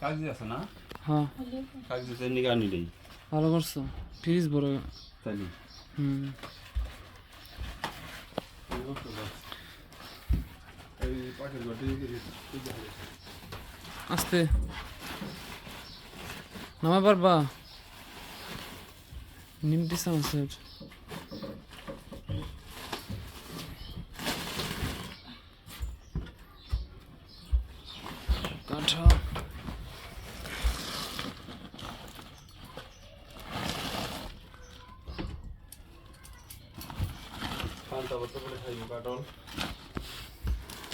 কাগজ আছে না? হ্যাঁ। কাগজের নিগা নিলেই ভালো করছ? ফ্রিজ বড়। তাইলে। হুম। আস্তে। নামা পারবা নিমটি সানসেট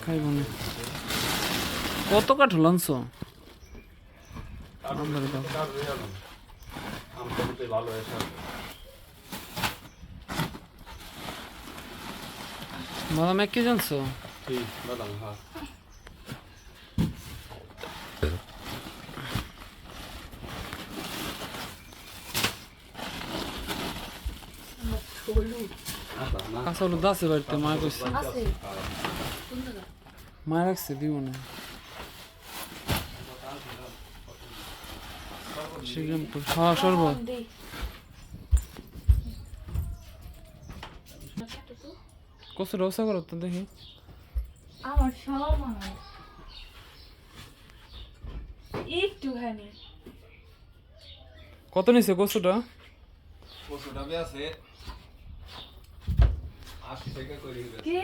খাইবো না। কত কাঠল আনছো? বাদাম এক কেজি আনছো? বাদাম হ্যাঁ। না। কাঁচা হলুদ আছে বাড়িতে মা কইছে মা রাখছে দিব না শ্রীরামপুর হ্যাঁ শরবত দে রসা করো তো দেখি আমার সব একটুখানি কত নিছে কচুটা কচুটা আছে টাকা করে দিবে। কে?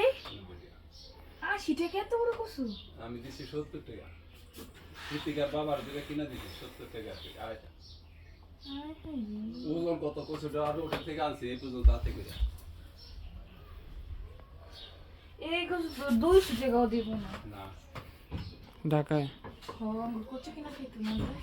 আশি টাকা? এত বড় কসু? আমি দিছি সত্তর টাকা। কৃতিকার বাবার দিকে কিনা দিছি সত্তর টাকা আড়াইটা ওজন কত আর ওটা থেকে আনছি এই পর্যন্ত হাতে করে। এই কসু তো দুইশো টাকাও দিব না। না। ঢাকায়। হ্যাঁ কচু কিনা খেতে মনে হয়